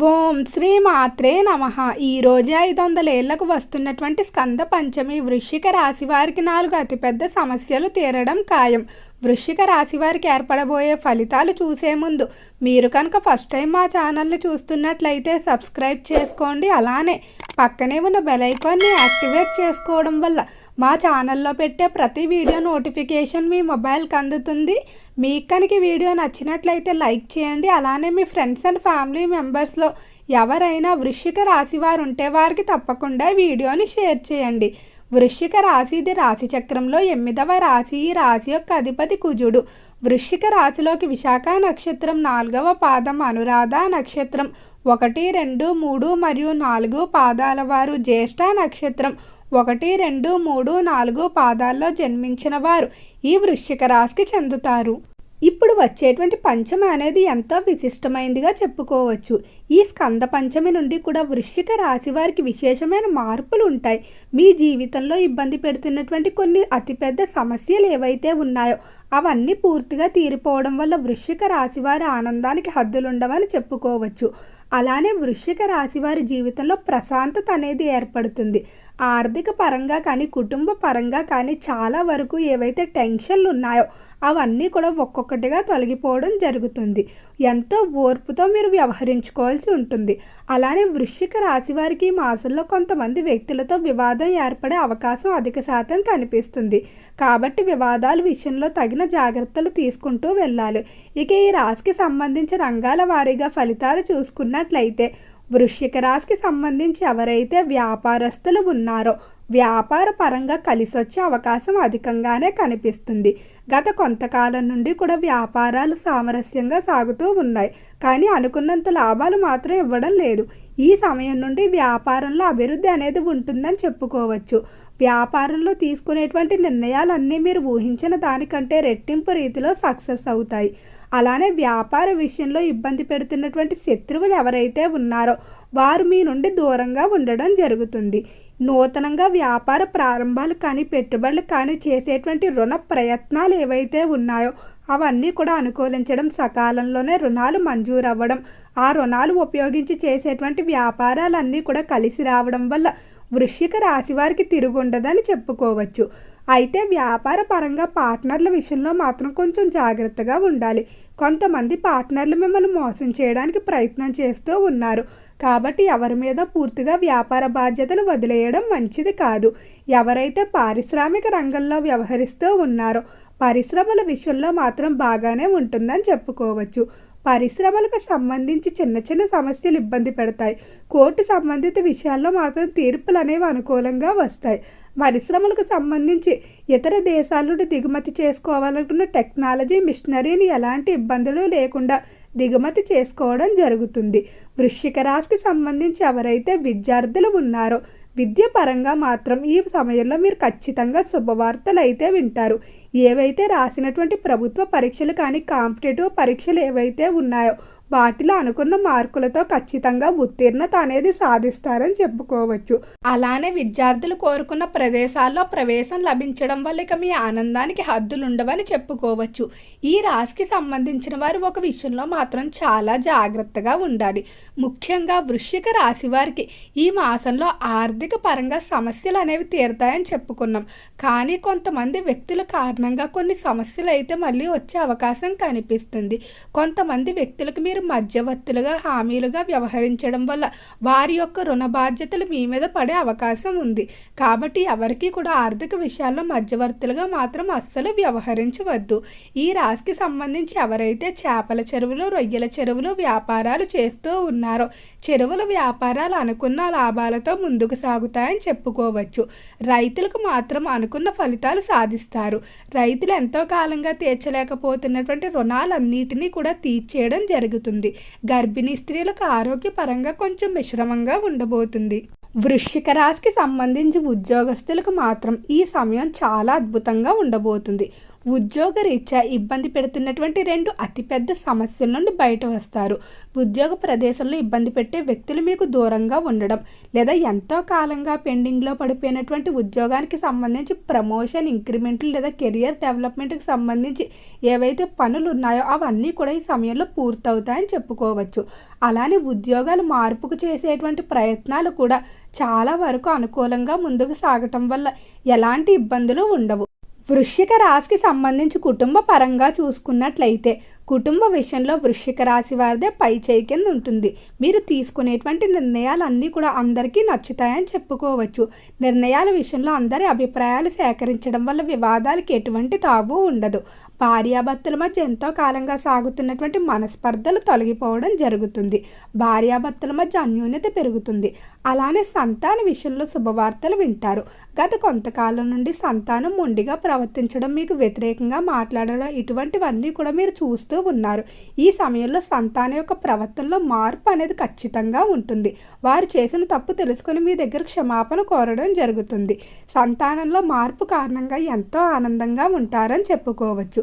ఓం శ్రీ మాత్రే నమ ఈరోజు ఐదు వందల ఏళ్ళకు వస్తున్నటువంటి స్కంద పంచమి వృశ్చిక రాశి వారికి నాలుగు అతిపెద్ద సమస్యలు తీరడం ఖాయం. వృశ్చిక రాశి వారికి ఏర్పడబోయే ఫలితాలు చూసే ముందు మీరు కనుక ఫస్ట్ టైం మా ఛానల్ని చూస్తున్నట్లయితే సబ్స్క్రైబ్ చేసుకోండి. అలానే పక్కనే ఉన్న బెల్ ఐకాన్ని యాక్టివేట్ చేసుకోవడం వల్ల మా ఛానల్లో పెట్టే ప్రతి వీడియో నోటిఫికేషన్ మీ మొబైల్కి అందుతుంది. మీకు కనుక వీడియో నచ్చినట్లయితే లైక్ చేయండి. అలానే మీ ఫ్రెండ్స్ అండ్ ఫ్యామిలీ మెంబర్స్లో ఎవరైనా వృశ్చిక రాశి వారు ఉంటే వారికి తప్పకుండా వీడియోని షేర్ చేయండి. వృశ్చిక రాశి ఇది రాశి చక్రంలో ఎనిమిదవ రాశి. ఈ రాశి యొక్క అధిపతి కుజుడు. వృశ్చిక రాశిలోకి విశాఖ నక్షత్రం నాలుగవ పాదం. అనురాధ నక్షత్రం ఒకటి రెండు మూడు మరియు నాలుగు పాదాల వారు. జ్యేష్ఠ నక్షత్రం ఒకటి రెండు మూడు నాలుగు పాదాల్లో జన్మించిన వారు ఈ వృశ్చిక రాశికి చెందుతారు. ఇప్పుడు వచ్చేటువంటి పంచమి అనేది ఎంతో విశిష్టమైనదిగా చెప్పుకోవచ్చు. ఈ స్కంద పంచమి నుండి కూడా వృశ్చిక రాశి వారికి విశేషమైన మార్పులు ఉంటాయి. మీ జీవితంలో ఇబ్బంది పెడుతున్నటువంటి కొన్ని అతిపెద్ద సమస్యలు ఏవైతే ఉన్నాయో అవన్నీ పూర్తిగా తీరిపోవడం వల్ల వృశ్చిక రాశి వారి ఆనందానికి హద్దులుండవని చెప్పుకోవచ్చు. అలానే వృశ్చిక రాశి వారి జీవితంలో ప్రశాంతత అనేది ఏర్పడుతుంది. ఆర్థిక పరంగా కానీ కుటుంబ పరంగా కానీ చాలా వరకు ఏవైతే టెన్షన్లు ఉన్నాయో అవన్నీ కూడా ఒక్కొక్కటిగా తొలగిపోవడం జరుగుతుంది. ఎంతో ఓర్పుతో మీరు వ్యవహరించుకోవాల్సి ఉంటుంది. అలానే వృశ్చిక రాశి వారికి ఈ మాసంలో కొంతమంది వ్యక్తులతో వివాదం ఏర్పడే అవకాశం అధిక శాతం కనిపిస్తుంది. కాబట్టి వివాదాల విషయంలో తగిన జాగ్రత్తలు తీసుకుంటూ వెళ్ళాలి. ఇక ఈ రాశికి సంబంధించి రంగాల వారీగా ఫలితాలు చూసుకున్నట్లయితే వృశ్చిక రాశికి సంబంధించి ఎవరైతే వ్యాపారస్తులు ఉన్నారో వ్యాపార పరంగా కలిసి వచ్చే అవకాశం అధికంగానే కనిపిస్తుంది. గత కొంతకాలం నుండి కూడా వ్యాపారాలు సామరస్యంగా సాగుతూ ఉన్నాయి. కానీ అనుకున్నంత లాభాలు మాత్రం ఇవ్వడం లేదు. ఈ సమయం నుండి వ్యాపారంలో అభివృద్ధి అనేది ఉంటుందని చెప్పుకోవచ్చు. వ్యాపారంలో తీసుకునేటువంటి నిర్ణయాలన్నీ మీరు ఊహించిన దానికంటే రెట్టింపు రీతిలో సక్సెస్ అవుతాయి. అలానే వ్యాపార విషయంలో ఇబ్బంది పెడుతున్నటువంటి శత్రువులు ఎవరైతే ఉన్నారో వారు మీ నుండి దూరంగా ఉండడం జరుగుతుంది. నూతనంగా వ్యాపార ప్రారంభాలు కానీ పెట్టుబడులు కానీ చేసేటువంటి రుణ ప్రయత్నాలు ఏవైతే ఉన్నాయో అవన్నీ కూడా అనుకూలించడం సకాలంలోనే రుణాలు మంజూరు అవ్వడం ఆ రుణాలు ఉపయోగించి చేసేటువంటి వ్యాపారాలన్నీ కూడా కలిసి రావడం వల్ల వృశ్చిక రాశి వారికి తిరుగుండదని చెప్పుకోవచ్చు. అయితే వ్యాపార పరంగా పార్ట్నర్ల విషయంలో మాత్రం కొంచెం జాగ్రత్తగా ఉండాలి. కొంతమంది పార్ట్నర్లు మిమ్మల్ని మోసం చేయడానికి ప్రయత్నం చేస్తూ ఉన్నారు. కాబట్టి ఎవరి మీద పూర్తిగా వ్యాపార బాధ్యతలు వదిలేయడం మంచిది కాదు. ఎవరైతే పారిశ్రామిక రంగంలో వ్యవహరిస్తూ ఉన్నారో పరిశ్రమల విషయంలో మాత్రం బాగానే ఉంటుందని చెప్పుకోవచ్చు. పరిశ్రమలకు సంబంధించి చిన్న చిన్న సమస్యలు ఇబ్బంది పెడతాయి. కోర్టు సంబంధిత విషయాల్లో మాత్రం తీర్పులు అనేవి అనుకూలంగా వస్తాయి. పరిశ్రమలకు సంబంధించి ఇతర దేశాల నుండి దిగుమతి చేసుకోవాలనుకున్న టెక్నాలజీ మిషనరీని ఎలాంటి ఇబ్బందులు లేకుండా దిగుమతి చేసుకోవడం జరుగుతుంది. వృశ్చిక రాశికి సంబంధించి ఎవరైతే విద్యార్థులు ఉన్నారో విద్యపరంగా మాత్రం ఈ సమయంలో మీరు ఖచ్చితంగా శుభవార్తలు అయితే వింటారు. ఏవైతే రాసినటువంటి ప్రభుత్వ పరీక్షలు కానీ కాంపిటేటివ్ పరీక్షలు ఏవైతే ఉన్నాయో వాటిలో అనుకున్న మార్కులతో ఖచ్చితంగా ఉత్తీర్ణత అనేది సాధిస్తారని చెప్పుకోవచ్చు. అలానే విద్యార్థులు కోరుకున్న ప్రదేశాల్లో ప్రవేశం లభించడం వల్ల ఇక మీ ఆనందానికి హద్దులు ఉండవని చెప్పుకోవచ్చు. ఈ రాశికి సంబంధించిన వారు ఒక విషయంలో మాత్రం చాలా జాగ్రత్తగా ఉండాలి. ముఖ్యంగా వృశ్చిక రాశి వారికి ఈ మాసంలో ఆర్థిక పరంగా సమస్యలు అనేవి తీరుతాయని చెప్పుకున్నాం. కానీ కొంతమంది వ్యక్తుల కారణంగా కొన్ని సమస్యలు అయితే మళ్ళీ వచ్చే అవకాశం కనిపిస్తుంది. కొంతమంది వ్యక్తులకు మీరు మధ్యవర్తులుగా హామీలుగా వ్యవహరించడం వల్ల వారి యొక్క రుణ బాధ్యతలు మీ మీద పడే అవకాశం ఉంది. కాబట్టి ఎవరికి కూడా ఆర్థిక విషయాల్లో మధ్యవర్తులుగా మాత్రం అస్సలు వ్యవహరించవద్దు. ఈ రాశికి సంబంధించి ఎవరైతే చేపల చెరువులు రొయ్యల చెరువులు వ్యాపారాలు చేస్తూ ఉన్నారో చెరువుల వ్యాపారాలు అనుకున్న లాభాలతో ముందుకు సాగుతాయని చెప్పుకోవచ్చు. రైతులకు మాత్రం అనుకున్న ఫలితాలు సాధిస్తారు. రైతులు ఎంతో కాలంగా తీర్చలేకపోతున్నటువంటి రుణాలన్నిటినీ కూడా తీర్చేయడం జరుగుతుంది. గర్భిణీ స్త్రీలకు ఆరోగ్యపరంగా కొంచెం మిశ్రమంగా ఉండబోతుంది. వృశ్చిక రాశికి సంబంధించి ఉద్యోగస్తులకు మాత్రం ఈ సమయం చాలా అద్భుతంగా ఉండబోతుంది. ఉద్యోగరీత్యా ఇబ్బంది పెడుతున్నటువంటి రెండు అతిపెద్ద సమస్యల నుండి బయట వస్తారు. ఉద్యోగ ప్రదేశంలో ఇబ్బంది పెట్టే వ్యక్తులు మీకు దూరంగా ఉండడం లేదా ఎంతో కాలంగా పెండింగ్లో పడిపోయినటువంటి ఉద్యోగానికి సంబంధించి ప్రమోషన్ ఇంక్రిమెంట్లు లేదా కెరియర్ డెవలప్మెంట్కి సంబంధించి ఏవైతే పనులు ఉన్నాయో అవన్నీ కూడా ఈ సమయంలో పూర్తవుతాయని చెప్పుకోవచ్చు. అలానే ఉద్యోగాలు మార్పుకు చేసేటువంటి ప్రయత్నాలు కూడా చాలా వరకు అనుకూలంగా ముందుకు సాగటం వల్ల ఎలాంటి ఇబ్బందులు ఉండవు. వృశ్చిక రాశికి సంబంధించి కుటుంబ పరంగా చూసుకున్నట్లయితే కుటుంబ విషయంలో వృశ్చిక రాశి వారిదే పై చేయి కింద ఉంటుంది. మీరు తీసుకునేటువంటి నిర్ణయాలన్నీ కూడా అందరికీ నచ్చుతాయని చెప్పుకోవచ్చు. నిర్ణయాల విషయంలో అందరి అభిప్రాయాలు సేకరించడం వల్ల వివాదాలకి ఎటువంటి తావు ఉండదు. భార్యాభర్తల మధ్య ఎంతో కాలంగా సాగుతున్నటువంటి మనస్పర్ధలు తొలగిపోవడం జరుగుతుంది. భార్యాభర్తల మధ్య అన్యోన్యత పెరుగుతుంది. అలానే సంతాన విషయంలో శుభవార్తలు వింటారు. గత కొంతకాలం నుండి సంతానం మొండిగా ప్రవర్తించడం మీకు వ్యతిరేకంగా మాట్లాడడం ఇటువంటివన్నీ కూడా మీరు చూస్తూ ఉన్నారు. ఈ సమయంలో సంతానం యొక్క ప్రవర్తనలో మార్పు అనేది ఖచ్చితంగా ఉంటుంది. వారు చేసిన తప్పు తెలుసుకుని మీ దగ్గర క్షమాపణ కోరడం జరుగుతుంది. సంతానంలో మార్పు కారణంగా ఎంతో ఆనందంగా ఉంటారని చెప్పుకోవచ్చు.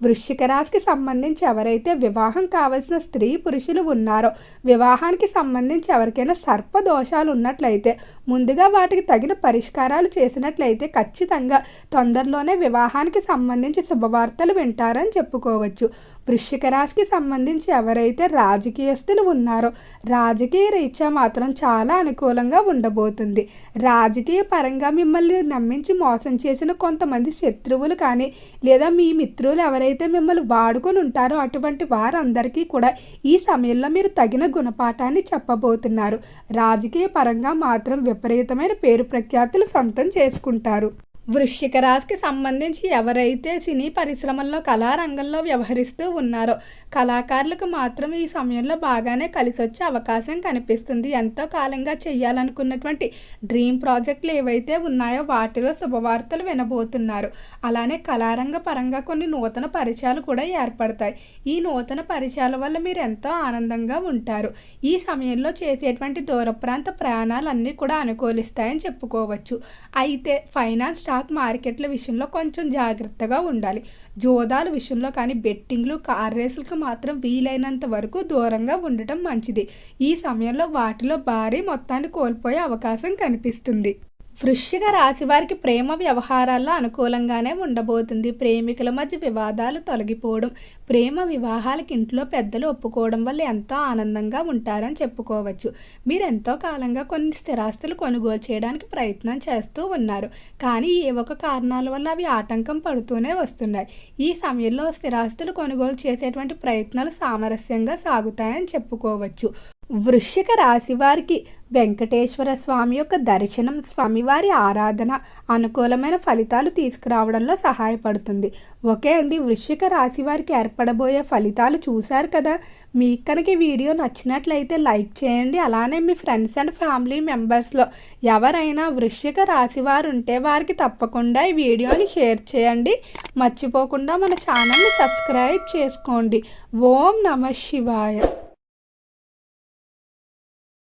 వృశ్చిక రాశికి సంబంధించి ఎవరైతే వివాహం కావలసిన స్త్రీ పురుషులు ఉన్నారో వివాహానికి సంబంధించి ఎవరికైనా సర్ప దోషాలు ఉన్నట్లయితే ముందుగా వాటికి తగిన పరిష్కారాలు చేసినట్లయితే ఖచ్చితంగా తొందరలోనే వివాహానికి సంబంధించి శుభవార్తలు వింటారని చెప్పుకోవచ్చు. వృశ్చిక రాశికి సంబంధించి ఎవరైతే రాజకీయస్తులు ఉన్నారో రాజకీయ రీత్యా మాత్రం చాలా అనుకూలంగా ఉండబోతుంది. రాజకీయ పరంగా మిమ్మల్ని నమ్మించి మోసం చేసిన కొంతమంది శత్రువులు కానీ లేదా మీ మిత్రులు ఎవరైతే ఎవరైతే మిమ్మల్ని వాడుకొని ఉంటారో అటువంటి వారందరికీ కూడా ఈ సమయంలో మీరు తగిన గుణపాఠాన్ని చెప్పబోతున్నారు. రాజకీయ పరంగా మాత్రం విపరీతమైన పేరు ప్రఖ్యాతులు సొంతం చేసుకుంటారు. వృశ్చిక రాశికి సంబంధించి ఎవరైతే సినీ పరిశ్రమల్లో కళారంగంలో వ్యవహరిస్తూ ఉన్నారో కళాకారులకు మాత్రం ఈ సమయంలో బాగానే కలిసి వచ్చే అవకాశం కనిపిస్తుంది. ఎంతో కాలంగా చేయాలనుకున్నటువంటి డ్రీమ్ ప్రాజెక్టులు ఏవైతే ఉన్నాయో వాటిలో శుభవార్తలు వినబోతున్నారు. అలానే కళారంగ పరంగా కొన్ని నూతన పరిచయాలు కూడా ఏర్పడతాయి. ఈ నూతన పరిచయాల వల్ల మీరు ఎంతో ఆనందంగా ఉంటారు. ఈ సమయంలో చేసేటువంటి దూర ప్రాంత ప్రయాణాలన్నీ కూడా అనుకూలిస్తాయని చెప్పుకోవచ్చు. అయితే ఫైనాన్స్ స్టాక్ మార్కెట్ల విషయంలో కొంచెం జాగ్రత్తగా ఉండాలి. జోదాల విషయంలో కానీ బెట్టింగ్లు కార్ రేసులకు మాత్రం వీలైనంత వరకు దూరంగా ఉండటం మంచిది. ఈ సమయంలో వాటిలో భారీ మొత్తాన్ని కోల్పోయే అవకాశం కనిపిస్తుంది. వృశ్చిక రాశి వారికి ప్రేమ వ్యవహారాల్లో అనుకూలంగానే ఉండబోతుంది. ప్రేమికుల మధ్య వివాదాలు తొలగిపోవడం ప్రేమ వివాహాలకి ఇంట్లో పెద్దలు ఒప్పుకోవడం వల్ల ఎంతో ఆనందంగా ఉంటారని చెప్పుకోవచ్చు. మీరు ఎంతో కాలంగా కొన్ని స్థిరాస్తులు కొనుగోలు చేయడానికి ప్రయత్నం చేస్తూ ఉన్నారు. కానీ ఏ ఒక కారణాల వల్ల అవి ఆటంకం పడుతూనే వస్తున్నాయి. ఈ సమయంలో స్థిరాస్తులు కొనుగోలు చేసేటువంటి ప్రయత్నాలు సామరస్యంగా సాగుతాయని చెప్పుకోవచ్చు. వృశ్చిక రాశి వారికి వెంకటేశ్వర స్వామి యొక్క దర్శనం స్వామివారి ఆరాధన అనుకూలమైన ఫలితాలు తీసుకురావడంలో సహాయపడుతుంది. ఓకే అండి వృశ్చిక రాశి వారికి ఏర్పడబోయే ఫలితాలు చూశారు కదా? మీకు కనుక వీడియో నచ్చినట్లయితే లైక్ చేయండి. అలానే మీ ఫ్రెండ్స్ అండ్ ఫ్యామిలీ మెంబర్స్లో ఎవరైనా వృశ్చిక రాశి వారు ఉంటే వారికి తప్పకుండా ఈ వీడియోని షేర్ చేయండి. మర్చిపోకుండా మన ఛానల్ని సబ్స్క్రైబ్ చేసుకోండి. ఓం నమ శివాయ.